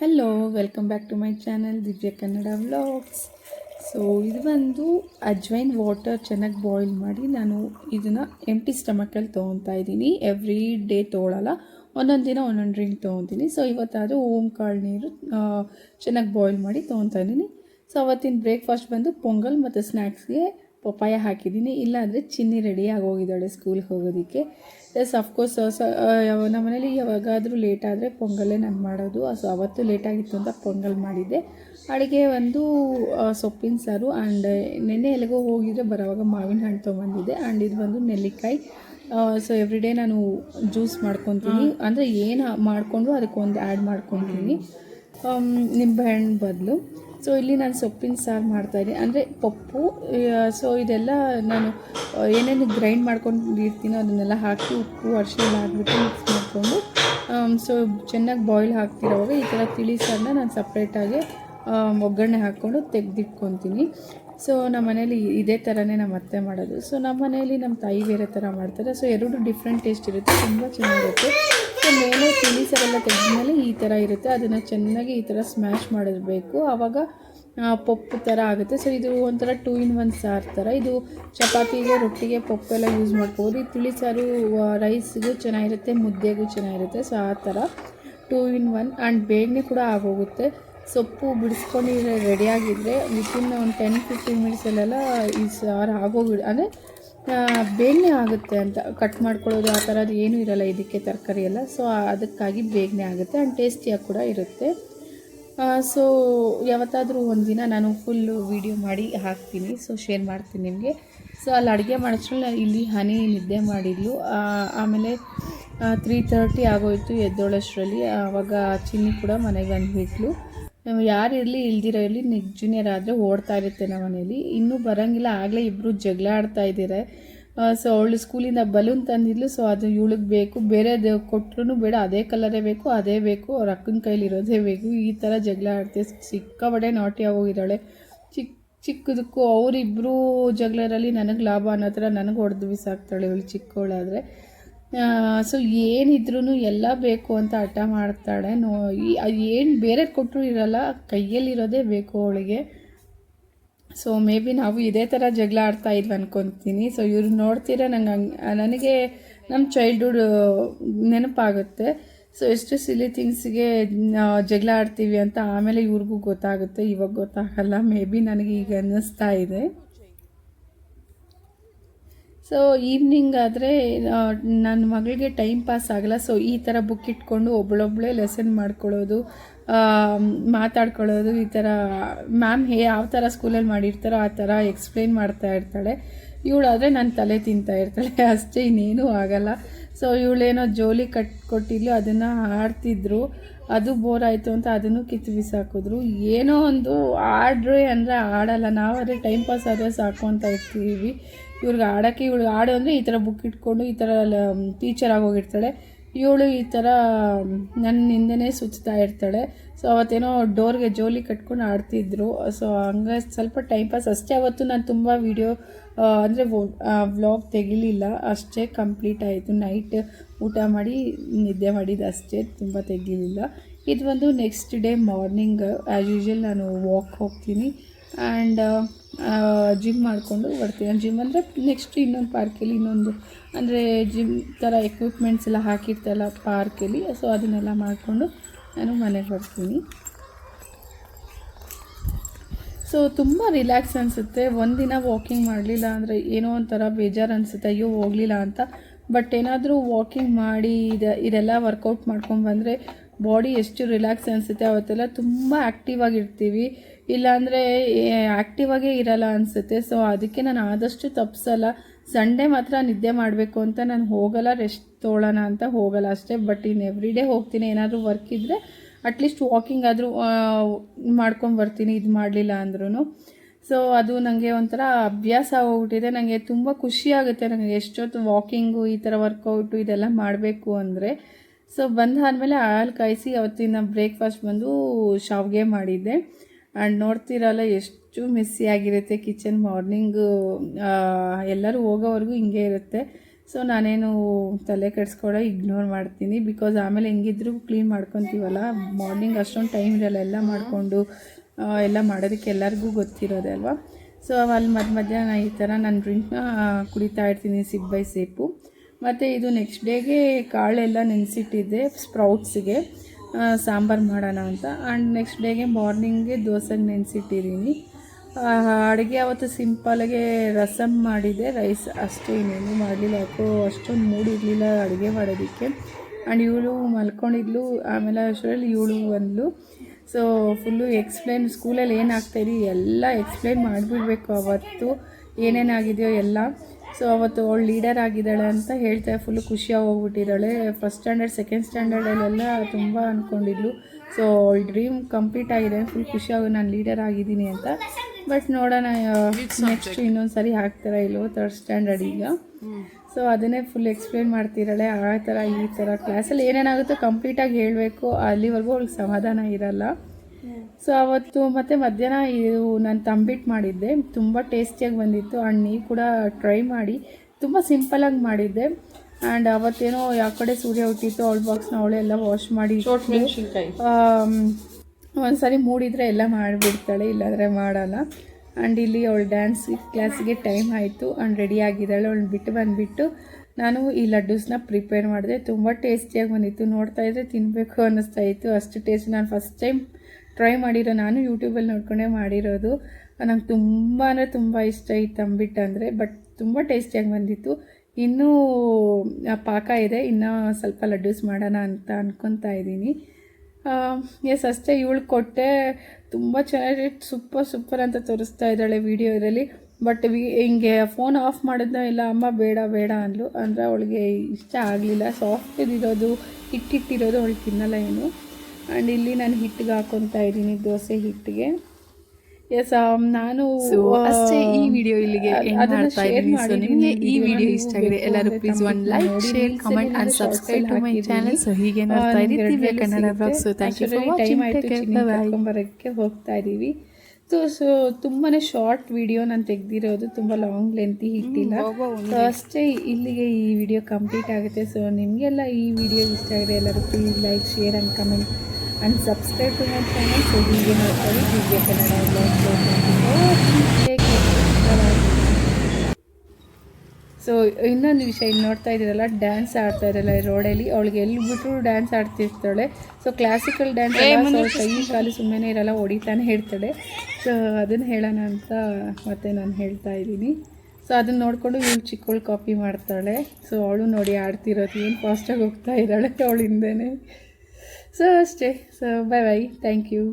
Hello welcome back to my channel Divya Kannada vlogs so ಇದು ಬಂದು ajwain water ಚೆನ್ನಾಗಿ boil ಮಾಡಿ ನಾನು ಇದನ್ನು ಎಂಟಿ ಸ್ಟಮಕಲ್ಲಿ ತೊಗೊತಾ ಇದ್ದೀನಿ. ಎವ್ರಿ ಡೇ ತೊಗೊಳಲ್ಲ, ಒಂದೊಂದು ದಿನ ಒಂದೊಂದು ಡ್ರಿಂಕ್ ತೊಗೊತೀನಿ. ಸೊ ಇವತ್ತಾದರೂ ಓಂ ಕಾಳು ನೀರು ಚೆನ್ನಾಗಿ ಬಾಯ್ಲ್ ಮಾಡಿ ತೊಗೊತಾ ಇದ್ದೀನಿ. ಸೊ ಅವತ್ತಿನ ಬ್ರೇಕ್ಫಾಸ್ಟ್ ಬಂದು ಪೊಂಗಲ್ ಮತ್ತು ಸ್ನ್ಯಾಕ್ಸ್ಗೆ ಪಪ್ಪಾಯ ಹಾಕಿದ್ದೀನಿ. ಇಲ್ಲಾಂದರೆ ಚಿನ್ನಿ ರೆಡಿ ಆಗೋಗಿದ್ದಾಳೆ ಸ್ಕೂಲ್ಗೆ ಹೋಗೋದಕ್ಕೆ. ಎಸ್ ಅಫ್ಕೋರ್ಸ್ ನಮ್ಮ ಮನೇಲಿ ಯಾವಾಗಾದರೂ ಲೇಟ್ ಆದರೆ ಪೊಂಗಲ್ಲೇ ನಾನು ಮಾಡೋದು. ಸೊ ಅವತ್ತು ಲೇಟಾಗಿತ್ತು ಅಂತ ಪೊಂಗಲ್ ಮಾಡಿದ್ದೆ. ಅಡುಗೆ ಒಂದು ಸೊಪ್ಪಿನ ಸಾರು ಆ್ಯಂಡ್ ನೆನ್ನೆ ಎಲ್ಲಿಗೋ ಹೋಗಿದ್ರೆ ಬರೋವಾಗ ಮಾವಿನ ಹಣ್ಣು ತೊಗೊಂಡಿದ್ದೆ ಆ್ಯಂಡ್ ಇದು ಬಂದು ನೆಲ್ಲಿಕಾಯಿ. ಸೊ ಎವ್ರಿ ಡೇ ನಾನು ಜ್ಯೂಸ್ ಮಾಡ್ಕೊತೀನಿ. ಅಂದರೆ ಏನು ಮಾಡಿಕೊಂಡು ಅದಕ್ಕೊಂದು ಆ್ಯಡ್ ಮಾಡ್ಕೊತೀನಿ. ನಿಂಬೆಹಣ್ಣು ಬದಲು. ಸೊ ಇಲ್ಲಿ ನಾನು ಸೊಪ್ಪಿನ ಸಾರು ಮಾಡ್ತಾಯಿದ್ದೀನಿ ಅಂದರೆ ಪಪ್ಪು ಸೊ ಇದೆಲ್ಲ ನಾನು ಏನೇನು ಗ್ರೈಂಡ್ ಮಾಡ್ಕೊಂಡು ಇರ್ತೀನೋ ಅದನ್ನೆಲ್ಲ ಹಾಕಿ ಉಪ್ಪು, ಅರಿಶಿಣ ಹಾಕ್ಬಿಟ್ಟು ಮಿಕ್ಸ್ ಮಾಡಿಕೊಂಡು ಸೊ ಚೆನ್ನಾಗಿ ಬಾಯ್ಲ್ ಹಾಕ್ತಿರೋವಾಗ ಈ ಥರ ತಿಳಿ ಸಾರನ್ನ ನಾನು ಸಪ್ರೇಟಾಗಿ ಒಗ್ಗರಣೆ ಹಾಕ್ಕೊಂಡು ತೆಗೆದಿಟ್ಕೊತೀನಿ. ಸೊ ನಮ್ಮ ಮನೇಲಿ ಇದೇ ಥರನೇ ನಮ್ಮ ಅತ್ತೆ ಮಾಡೋದು. ಸೊ ನಮ್ಮ ಮನೇಲಿ ನಮ್ಮ ತಾಯಿ ಬೇರೆ ಥರ ಮಾಡ್ತಾರೆ. ಸೊ ಎರಡು ಡಿಫ್ರೆಂಟ್ ಟೇಸ್ಟ್ ಇರುತ್ತೆ. ತುಂಬ ಚೆನ್ನಾಗಿರುತ್ತೆ. ಸೊ ಮೇಲೆ ತಿಳಿ ಸಾರೆಲ್ಲ ತೆಗೆದ್ಮೇಲೆ ಈ ಥರ ಇರುತ್ತೆ. ಅದನ್ನು ಚೆನ್ನಾಗಿ ಈ ಥರ ಸ್ಮ್ಯಾಶ್ ಮಾಡಿರಬೇಕು. ಆವಾಗ ಪಪ್ಪು ಥರ ಆಗುತ್ತೆ. ಸೊ ಇದು ಒಂಥರ ಟೂ ಇನ್ ಒನ್ ಸಾರು ಥರ. ಇದು ಚಪಾತಿಗೆ, ರೊಟ್ಟಿಗೆ, ಪಪ್ಪೆಲ್ಲ ಯೂಸ್ ಮಾಡ್ಬೋದು. ಈ ತಿಳಿ ಸಾರು ರೈಸ್ಗೂ ಚೆನ್ನಾಗಿರುತ್ತೆ, ಮುದ್ದೆಗೂ ಚೆನ್ನಾಗಿರುತ್ತೆ. ಸೊ ಆ ಥರ ಟೂ ಇನ್ ಒನ್ ಆ್ಯಂಡ್ ಬೇಗನೆ ಕೂಡ ಆಗೋಗುತ್ತೆ. ಸೊಪ್ಪು ಬಿಡಿಸ್ಕೊಂಡಿರೋ ರೆಡಿಯಾಗಿದ್ದರೆ ವಿತಿನ್ ಒಂದು ಟೆನ್ ಫಿಫ್ಟೀನ್ ಮಿನಿಟ್ಸಲ್ಲೆಲ್ಲ ಈ ಸಾರು ಆಗೋಗಿ, ಅಂದರೆ ಬೇಗನೆ ಆಗುತ್ತೆ ಅಂತ. ಕಟ್ ಮಾಡ್ಕೊಳ್ಳೋದು ಆ ಥರದ್ದು ಏನೂ ಇರಲ್ಲ ಇದಕ್ಕೆ ತರಕಾರಿ ಎಲ್ಲ. ಸೊ ಅದಕ್ಕಾಗಿ ಬೇಗನೆ ಆಗುತ್ತೆ ಆ್ಯಂಡ್ ಟೇಸ್ಟಿಯಾಗಿ ಕೂಡ ಇರುತ್ತೆ. ಸೊ ಯಾವತ್ತಾದರೂ ಒಂದಿನ ನಾನು ಫುಲ್ಲು ವೀಡಿಯೋ ಮಾಡಿ ಹಾಕ್ತೀನಿ. ಸೊ ಶೇರ್ ಮಾಡ್ತೀನಿ ನಿಮಗೆ. ಸೊ ಅಲ್ಲಿ ಅಡುಗೆ ಮಾಡೋಷ್ಟ್ರಲ್ಲಿ ಇಲ್ಲಿ ಹನಿ ನಿದ್ದೆ ಮಾಡಿದ್ಲು. ಆಮೇಲೆ ತ್ರೀ ತರ್ಟಿ ಆಗೋಯ್ತು ಎದ್ದೋಳಷ್ಟರಲ್ಲಿ. ಆವಾಗ ಚಿನ್ನಿ ಕೂಡ ಮನೆಗೆ ಬಂದುಬಿಟ್ಲು. ನಾವು ಯಾರು ಇರಲಿ ಇಲ್ದಿರೋ ಇರಲಿ ನಿಜ ಜೂನಿಯರ್ ಆದರೆ ಓಡ್ತಾ ಇರುತ್ತೆ ನಮ್ಮ ಮನೇಲಿ. ಇನ್ನೂ ಬರೋಂಗಿಲ್ಲ. ಆಗಲೇ ಇಬ್ಬರು ಜಗಳ ಆಡ್ತಾ ಇದ್ದೀರ. ಸೊ ಅವಳು ಸ್ಕೂಲಿಂದ ಬಲೂನ್ ತಂದಿದ್ಲು ಸೊ ಅದು ಇವಳಿಗೆ ಬೇಕು. ಬೇರೆದು ಕೊಟ್ಟರು ಬೇಡ. ಅದೇ ಕಲರೇ ಬೇಕು, ಅದೇ ಬೇಕು. ಅವ್ರ ಅಕ್ಕನ ಕೈಲಿ ಇರೋದೇ ಬೇಕು. ಈ ಥರ ಜಗಳ ಆಡ್ತೀವಿ ಸಿಕ್ಕಾಬಡೆ ನಾಟಿ ಹೋಗಿದ್ದಾಳೆ. ಚಿಕ್ಕ ಚಿಕ್ಕದಕ್ಕೂ ಅವರಿಬ್ಬರು ಜಗಳರಲ್ಲಿ ನನಗೆ ಲಾಭ ಅನ್ನೋ ಥರ ನನಗೆ ಹೊಡೆದು ಬಿಸಾಕ್ತಾಳೆ ಇವಳು ಚಿಕ್ಕವಳಾದರೆ ಸೊ ಏನಿದ್ರೂ ಎಲ್ಲ ಬೇಕು ಅಂತ ಹಠ ಮಾಡ್ತಾಳೆ. ನೋ ಏನು ಬೇರೆ ಕೊಟ್ಟರು ಇರಲ್ಲ, ಕೈಯಲ್ಲಿರೋದೇ ಬೇಕು ಅವಳಿಗೆ. ಸೊ ಮೇ ಬಿ ನಾವು ಇದೇ ಥರ ಜಗಳ ಆಡ್ತಾ ಇದ್ವಿ ಅನ್ಕೊತೀನಿ. ಸೊ ಇವ್ರು ನೋಡ್ತೀರಾ ನಂಗೆ ಹಂಗೆ ನನಗೆ ನಮ್ಮ ಚೈಲ್ಡ್ಹುಡ್ ನೆನಪಾಗುತ್ತೆ. ಸೊ ಎಷ್ಟು ಸಿಲಿ ಥಿಂಗ್ಸ್ಗೆ ಜಗಳ ಆಡ್ತೀವಿ ಅಂತ ಆಮೇಲೆ ಇವ್ರಿಗೂ ಗೊತ್ತಾಗುತ್ತೆ. ಇವಾಗ ಗೊತ್ತಾಗಲ್ಲ. ಮೇ ಬಿ ನನಗೆ ಈಗ ಅನ್ನಿಸ್ತಾ ಇದೆ. ಸೊ ಈವ್ನಿಂಗ್ ಆದರೆ ನನ್ನ ಮಗಳಿಗೆ ಟೈಮ್ ಪಾಸ್ ಆಗಲ್ಲ. ಸೊ ಈ ಥರ ಬುಕ್ ಇಟ್ಕೊಂಡು ಒಬ್ಳೊಬ್ಳೆ ಲೆಸನ್ ಮಾಡ್ಕೊಳ್ಳೋದು ಮಾತಾಡ್ಕೊಳ್ಳೋದು, ಈ ಥರ ಮ್ಯಾಮ್ ಹೇ ಯಾವ ಥರ ಸ್ಕೂಲಲ್ಲಿ ಮಾಡಿರ್ತಾರೋ ಆ ಥರ ಎಕ್ಸ್ಪ್ಲೈನ್ ಮಾಡ್ತಾ ಇರ್ತಾಳೆ. ಇವಳಾದರೆ ನನ್ನ ತಲೆ ತಿಂತಾ ಇರ್ತಾಳೆ. ಅಷ್ಟೇ ಇನ್ನೇನೂ ಆಗಲ್ಲ. ಸೊ ಇವಳೇನೋ ಜೋಲಿ ಕಟ್ ಕೊಟ್ಟಿದ್ಲು ಅದನ್ನು ಆಡ್ತಿದ್ರು. ಅದು ಬೋರ್ ಆಯಿತು ಅಂತ ಅದನ್ನು ಕಿತ್ತು ಬಿಸಾಕಿದ್ರು. ಏನೋ ಒಂದು ಆಡ್ರಿ ಅಂದರೆ ಆಡಲ್ಲ. ನಾವಾದರೆ ಟೈಮ್ ಪಾಸ್ ಆದರೆ ಸಾಕು ಅಂತ ಇರ್ತೀವಿ. ಇವ್ರಿಗೆ ಆಡೋಕ್ಕೆ ಇವಳು ಆಡು ಅಂದರೆ ಈ ಥರ ಬುಕ್ ಇಟ್ಕೊಂಡು ಈ ಥರ ಟೀಚರ್ ಆಗೋಗಿರ್ತಾಳೆ. ಇವಳು ಈ ಥರ ನನ್ನ ಹಿಂದೆನೇ ಸುಚ್ತಾ ಇರ್ತಾಳೆ. ಸೊ ಅವತ್ತೇನೋ ಡೋರ್ಗೆ ಜೋಲಿ ಕಟ್ಕೊಂಡು ಆಡ್ತಿದ್ರು. ಸೊ ಹಂಗೆ ಸ್ವಲ್ಪ ಟೈಮ್ ಪಾಸ್ ಅಷ್ಟೇ ಅವತ್ತು ನಾನು ತುಂಬ ವೀಡಿಯೋ ಅಂದರೆ ವ್ಲಾಗ್ ತೆಗಿಲಿಲ್ಲ. ಅಷ್ಟೇ ಕಂಪ್ಲೀಟ್ ಆಯಿತು. ನೈಟ್ ಊಟ ಮಾಡಿ, ನಿದ್ದೆ ಮಾಡಿದ್ದು ಅಷ್ಟೇ. ತುಂಬ ತೆಗಿಲಿಲ್ಲ ಇದು ಬಂದು next day morning as usual ನಾನು ವಾಕ್ ಹೋಗ್ತೀನಿ. ಆ್ಯಂಡ್ ಜಿಮ್ ಮಾಡಿಕೊಂಡು ಬರ್ತೀನಿ ಜಿಮ್ ಅಂದರೆ ನೆಕ್ಸ್ಟ್ ಇನ್ನೊಂದು ಪಾರ್ಕಲ್ಲಿ ಇನ್ನೊಂದು, ಅಂದರೆ ಜಿಮ್ ಥರ ಎಕ್ವಿಪ್ಮೆಂಟ್ಸ್ ಎಲ್ಲ ಹಾಕಿರ್ತಲ್ಲ ಪಾರ್ಕಲ್ಲಿ ಸೊ ಅದನ್ನೆಲ್ಲ ಮಾಡಿಕೊಂಡು ನಾನು ಮನೆಗೆ ಬರ್ತೀನಿ. ಸೊ ತುಂಬ ರಿಲ್ಯಾಕ್ಸ್ ಅನಿಸುತ್ತೆ. ಒಂದಿನ ವಾಕಿಂಗ್ ಮಾಡಲಿಲ್ಲ ಅಂದರೆ ಏನೋ ಒಂಥರ ಬೇಜಾರು ಅನಿಸುತ್ತೆ. ಅಯ್ಯೋ, ಹೋಗಲಿಲ್ಲ ಅಂತ. ಬಟ್ ಏನಾದರೂ ವಾಕಿಂಗ್ ಮಾಡಿ ಇದೆ, ಇದೆಲ್ಲ ವರ್ಕೌಟ್ ಮಾಡ್ಕೊಂಡು ಬಂದರೆ ಬಾಡಿ ಎಷ್ಟು ರಿಲ್ಯಾಕ್ಸ್ ಅನಿಸುತ್ತೆ ಅವತ್ತೆಲ್ಲ ತುಂಬ ಆ್ಯಕ್ಟಿವ್ ಆಗಿರ್ತೀವಿ. ಇಲ್ಲಾಂದರೆ ಆ್ಯಕ್ಟಿವಾಗೇ ಇರಲ್ಲ ಅನಿಸುತ್ತೆ. ಸೊ ಅದಕ್ಕೆ ನಾನು ಆದಷ್ಟು ತಪ್ಪಿಸಲ್ಲ ಸಂಡೇ ಮಾತ್ರ ನಿದ್ದೆ ಮಾಡಬೇಕು ಅಂತ ನಾನು ಹೋಗಲ್ಲ ರೆಸ್ಟ್ ತೊಗೊಳ್ಳೋಣ ಅಂತ ಹೋಗಲ್ಲ ಅಷ್ಟೇ. ಬಟ್ ಇನ್ನು ಎವ್ರಿ ಡೇ ಹೋಗ್ತೀನಿ. ಏನಾದರೂ ವರ್ಕ್ ಇದ್ದರೆ ಅಟ್ಲೀಸ್ಟ್ ವಾಕಿಂಗ್ ಆದರೂ ಮಾಡ್ಕೊಂಡು ಬರ್ತೀನಿ. ಇದು ಮಾಡಲಿಲ್ಲ ಅಂದ್ರೂ ಸೊ ಅದು ನನಗೆ ಒಂಥರ ಅಭ್ಯಾಸ ಆಗೋಗ್ಬಿಟ್ಟಿದೆ ನನಗೆ ತುಂಬ ಖುಷಿ ಆಗುತ್ತೆ. ನನಗೆ ಎಷ್ಟೊತ್ತು ವಾಕಿಂಗು ಈ ಥರ ವರ್ಕೌಟು ಇದೆಲ್ಲ ಮಾಡಬೇಕು ಅಂದರೆ. ಸೊ ಬಂದಾದಮೇಲೆ ಹಾಲು ಕಾಯಿಸಿ ಅವತ್ತಿನ ಬ್ರೇಕ್ಫಾಸ್ಟ್ ಬಂದು ಶಾವಿಗೆ ಮಾಡಿದ್ದೆ. ಆ್ಯಂಡ್ ನೋಡ್ತಿರಲ್ಲ, ಎಷ್ಟು ಮೆಸ್ಸಿ ಆಗಿರುತ್ತೆ ಕಿಚನ್ ಮಾರ್ನಿಂಗು ಎಲ್ಲರೂ ಹೋಗೋವರೆಗೂ ಹಿಂಗೆ ಇರುತ್ತೆ. ಸೊ ನಾನೇನು ತಲೆ ಕೆಡಿಸ್ಕೊಳ್ಳೋ ಇಗ್ನೋರ್ ಮಾಡ್ತೀನಿ. ಬಿಕಾಸ್ ಆಮೇಲೆ ಹೆಂಗಿದ್ರು ಕ್ಲೀನ್ ಮಾಡ್ಕೊತೀವಲ್ಲ ಮಾರ್ನಿಂಗ್ ಅಷ್ಟೊಂದು ಟೈಮ್ ಇರಲ್ಲ, ಎಲ್ಲ ಮಾಡಿಕೊಂಡು ಎಲ್ಲ ಮಾಡೋದಕ್ಕೆ ಎಲ್ಲರಿಗೂ ಗೊತ್ತಿರೋದೆ ಅಲ್ವಾ? ಸೊ ಅಲ್ಲಿ ಮಧ್ಯ ಮಧ್ಯಾಹ್ನ ಈ ಥರ ನಾನು ಡ್ರಿಂಕ್ನ ಕುಡಿತಾ ಇರ್ತೀನಿ ಸಿಪ್ ಬೈ ಸೇಪು ಮತ್ತು ಇದು ನೆಕ್ಸ್ಟ್ ಡೇಗೆ ಕಾಳೆಲ್ಲ ನೆನೆಸಿಟ್ಟಿದ್ದೆ ಸ್ಪ್ರೌಟ್ಸಿಗೆ ಸಾಂಬಾರು ಮಾಡೋಣ ಅಂತ. ಆ್ಯಂಡ್ ನೆಕ್ಸ್ಟ್ ಡೇಗೆ ಮಾರ್ನಿಂಗ್ಗೆ ದೋಸೆಗೆ ನೆನೆಸಿಟ್ಟಿದ್ದೀನಿ ಅಡುಗೆ ಅವತ್ತು ಸಿಂಪಲ್ಗೆ ರಸಮ್ ಮಾಡಿದೆ. ರೈಸ್ ಅಷ್ಟೇ, ಇನ್ನೇನು ಮಾಡಲಿಲ್ಲ. ಯಾಕೋ ಅಷ್ಟೊಂದು ಮೂಡಿರಲಿಲ್ಲ ಅಡುಗೆ ಮಾಡೋದಕ್ಕೆ. ಆ್ಯಂಡ್ ಇವಳು ಮಲ್ಕೊಂಡಿದ್ಲು. ಆಮೇಲೆ ಅಷ್ಟರಲ್ಲಿ ಇವಳು ಬಂದಳು ಸೊ ಫುಲ್ಲು ಎಕ್ಸ್ಪ್ಲೇನ್ ಸ್ಕೂಲಲ್ಲಿ ಏನಾಗ್ತಾಯಿದೆ ಎಲ್ಲ ಎಕ್ಸ್ಪ್ಲೇನ್ ಮಾಡಿಬಿಡ್ಬೇಕು ಅವತ್ತು. ಏನೇನಾಗಿದೆಯೋ ಎಲ್ಲ. ಸೊ ಅವತ್ತು ಅವಳು ಲೀಡರ್ ಆಗಿದ್ದಾಳೆ ಅಂತ ಹೇಳ್ತಾ ಫುಲ್ಲು ಖುಷಿಯಾಗಿ ಹೋಗ್ಬಿಟ್ಟಿದ್ದಾಳೆ. ಫಸ್ಟ್ ಸ್ಟ್ಯಾಂಡರ್ಡ್ ಸೆಕೆಂಡ್ ಸ್ಟ್ಯಾಂಡರ್ಡಲ್ಲೆಲ್ಲ ತುಂಬ ಅಂದ್ಕೊಂಡಿದ್ಲು ಸೊ ಅವಳ ಡ್ರೀಮ್ ಕಂಪ್ಲೀಟ್ ಆಗಿದೆ. ಫುಲ್ ಖುಷಿಯಾಗಿ ನಾನು ಲೀಡರ್ ಆಗಿದ್ದೀನಿ ಅಂತ. ಬಟ್ ನೋಡೋಣ ನೆಕ್ಸ್ಟ್ ಇನ್ನೊಂದು ಸರಿ ಹಾಕ್ತಾರ ಇಲ್ಲೋ ತರ್ಡ್ ಸ್ಟ್ಯಾಂಡರ್ಡ್ ಈಗ. ಸೊ ಅದನ್ನೇ ಫುಲ್ ಎಕ್ಸ್ಪ್ಲೇನ್ ಮಾಡ್ತಿರಾಳೆ ಆ ಥರ ಈ ಥರ ಕ್ಲಾಸಲ್ಲಿ ಏನೇನಾಗುತ್ತೋ ಕಂಪ್ಲೀಟಾಗಿ ಹೇಳಬೇಕು. ಅಲ್ಲಿವರೆಗೂ ಅವ್ಳಿಗೆ ಸಮಾಧಾನ ಇರಲ್ಲ. ಸೊ ಅವತ್ತು ಮತ್ತೆ ಮಧ್ಯಾಹ್ನ ಇದು ನಾನು ತಂಬಿಟ್ಟು ಮಾಡಿದ್ದೆ. ತುಂಬ ಟೇಸ್ಟಿಯಾಗಿ ಬಂದಿತ್ತು. ಆ್ಯಂಡ್ ನೀವು ಕೂಡ ಟ್ರೈ ಮಾಡಿ ತುಂಬ ಸಿಂಪಲಾಗಿ ಮಾಡಿದ್ದೆ. ಆ್ಯಂಡ್ ಅವತ್ತೇನೋ ಯಾವ ಕಡೆ ಸೂರ್ಯ ಹುಟ್ಟಿತ್ತು ಅವಳ ಬಾಕ್ಸ್ನ ಅವಳೆ ಎಲ್ಲ ವಾಶ್ ಮಾಡಿ ಒಂದ್ಸರಿ ಮೂಡಿದರೆ ಎಲ್ಲ ಮಾಡಿಬಿಡ್ತಾಳೆ ಇಲ್ಲಾಂದರೆ ಮಾಡಲ್ಲ. ಆ್ಯಂಡ್ ಇಲ್ಲಿ ಅವಳು ಡ್ಯಾನ್ಸ್ ಕ್ಲಾಸಿಗೆ ಟೈಮ್ ಆಯಿತು. ಆ್ಯಂಡ್ ರೆಡಿ ಆಗಿದ್ದಾಳೆ. ಅವಳು ಬಿಟ್ಟು ಬಂದುಬಿಟ್ಟು ನಾನು ಈ ಲಡ್ಡೂಸ್ನ ಪ್ರಿಪೇರ್ ಮಾಡಿದೆ. ತುಂಬ ಟೇಸ್ಟಿಯಾಗಿ ಬಂದಿತ್ತು. ನೋಡ್ತಾ ಇದ್ರೆ ತಿನ್ನಬೇಕು ಅನ್ನಿಸ್ತಾ ಇತ್ತು. ಅಷ್ಟು ಟೇಸ್ಟ್ ನಾನು ಫಸ್ಟ್ ಟೈಮ್ ಟ್ರೈ ಮಾಡಿರೋ, ನಾನು ಯೂಟ್ಯೂಬಲ್ಲಿ ನೋಡ್ಕೊಂಡೇ ಮಾಡಿರೋದು. ನಂಗೆ ತುಂಬ ಅಂದರೆ ತುಂಬ ಇಷ್ಟ ಈ ತಂಬಿಟ್ಟು ಅಂದರೆ ಬಟ್ ತುಂಬ ಟೇಸ್ಟಿಯಾಗಿ ಬಂದಿತ್ತು. ಇನ್ನೂ ಪಾಕ ಇದೆ. ಇನ್ನೂ ಸ್ವಲ್ಪ ಲಡ್ಡೂಸ್ ಮಾಡೋಣ ಅಂತ ಅಂದ್ಕೊತಾ ಇದ್ದೀನಿ. ಎಸ್ ಅಷ್ಟೇ ಇವಳು ಕೊಟ್ಟೆ. ತುಂಬ ಚೆನ್ನಾಗಿ ಸೂಪರ್ ಸೂಪರ್ ಅಂತ ತೋರಿಸ್ತಾ ಇದ್ದಾಳೆ ವಿಡಿಯೋದಲ್ಲಿ ಬಟ್ ವಿ, ಹಿಂಗೆ ಫೋನ್ ಆಫ್ ಮಾಡಿದ್ನ ಇಲ್ಲ, ಅಮ್ಮ ಬೇಡ ಬೇಡ ಅಂದ್ಲು. ಅಂದರೆ ಅವಳಿಗೆ ಇಷ್ಟ ಆಗಲಿಲ್ಲ. ಸಾಫ್ಟ್ ಇರೋದು ಹಿಟ್ಟಿಟ್ಟಿರೋದು ಅವಳು ತಿನ್ನಲ್ಲ ಏನು. ಆ್ಯಂಡ್ ಇಲ್ಲಿ ನಾನು ಹಿಟ್ಟಿಗೆ ಹಾಕೊತಾ ಇದ್ದೀನಿ ದೋಸೆ ಹಿಟ್ಟಿಗೆ ಎಸ್ ನಾನು ಸೊ ಅಷ್ಟೇ ಈ ವಿಡಿಯೋ ಇಲ್ಲಿಗೆ ನಿಮಗೆ ಈ ವಿಡಿಯೋ ಇಷ್ಟ ಆಗಿದೆ ಎಲ್ಲರೂ please one like share comment and subscribe to my channel so ಹೀಗೆ ನೋಡ್ತಾ ಇದ್ದೀವಿ Kannada blog so thank you for watching take care bye ಬರೋಕ್ಕೆ ಹೋಗ್ತಾ ಇದ್ದೀವಿ ಸೊ ಸೊ ತುಂಬಾ ಶಾರ್ಟ್ ವಿಡಿಯೋ ನಾನು ತೆಗೆದಿರೋದು ತುಂಬ ಲಾಂಗ್ ಲೆಂತಿ ಇಟ್ಟಿಲ್ಲ ಸೊ ಅಷ್ಟೇ ಇಲ್ಲಿಗೆ ಈ ವಿಡಿಯೋ ಕಂಪ್ಲೀಟ್ ಆಗುತ್ತೆ. ಸೊ ನಿಮಗೆಲ್ಲ ಈ ವಿಡಿಯೋ ಇಷ್ಟ ಆಗಿದೆ ಎಲ್ಲರೂ please like share and comment and subscribe to my channel so ಹೀಗೆ ನೋಡ್ತಾರೆ ಹೀಗೆ ಕನ್ನಡ ಸೊ ಇನ್ನೊಂದು ವಿಷಯ ಇಲ್ಲಿ ನೋಡ್ತಾ ಇದ್ದೀರಲ್ಲ ಡ್ಯಾನ್ಸ್ ಆಡ್ತಾ ಇರಲ್ಲ ರೋಡಲ್ಲಿ. ಅವಳಿಗೆ ಎಲ್ಲಿ ಬಿಟ್ಟರು ಡ್ಯಾನ್ಸ್ ಆಡ್ತಿರ್ತಾಳೆ. ಸೊ ಕ್ಲಾಸಿಕಲ್ ಡ್ಯಾನ್ಸ್ ಕೈ ಕಾಲು ಸುಮ್ಮನೆ ಇರಲ್ಲ ಹೊಡಿತಾನೆ ಹೇಳ್ತಾಳೆ. ಸೊ ಅದನ್ನು ಹೇಳೋಣ ಅಂತ ಮತ್ತೆ ನಾನು ಹೇಳ್ತಾ ಇದ್ದೀನಿ. ಸೊ ಅದನ್ನ ನೋಡಿಕೊಂಡು ಇವಳು ಚಿಕ್ಕವಳು ಕಾಪಿ ಮಾಡ್ತಾಳೆ. ಸೊ ಅವಳು ನೋಡಿ ಆಡ್ತಿರೋದು ಏನು ಫಾಸ್ಟಾಗಿ ಹೋಗ್ತಾ ಇದ್ದಾಳೆ ಅವಳು ಹಿಂದೆ ಸೊ ಅಷ್ಟೇ. So bye bye thank you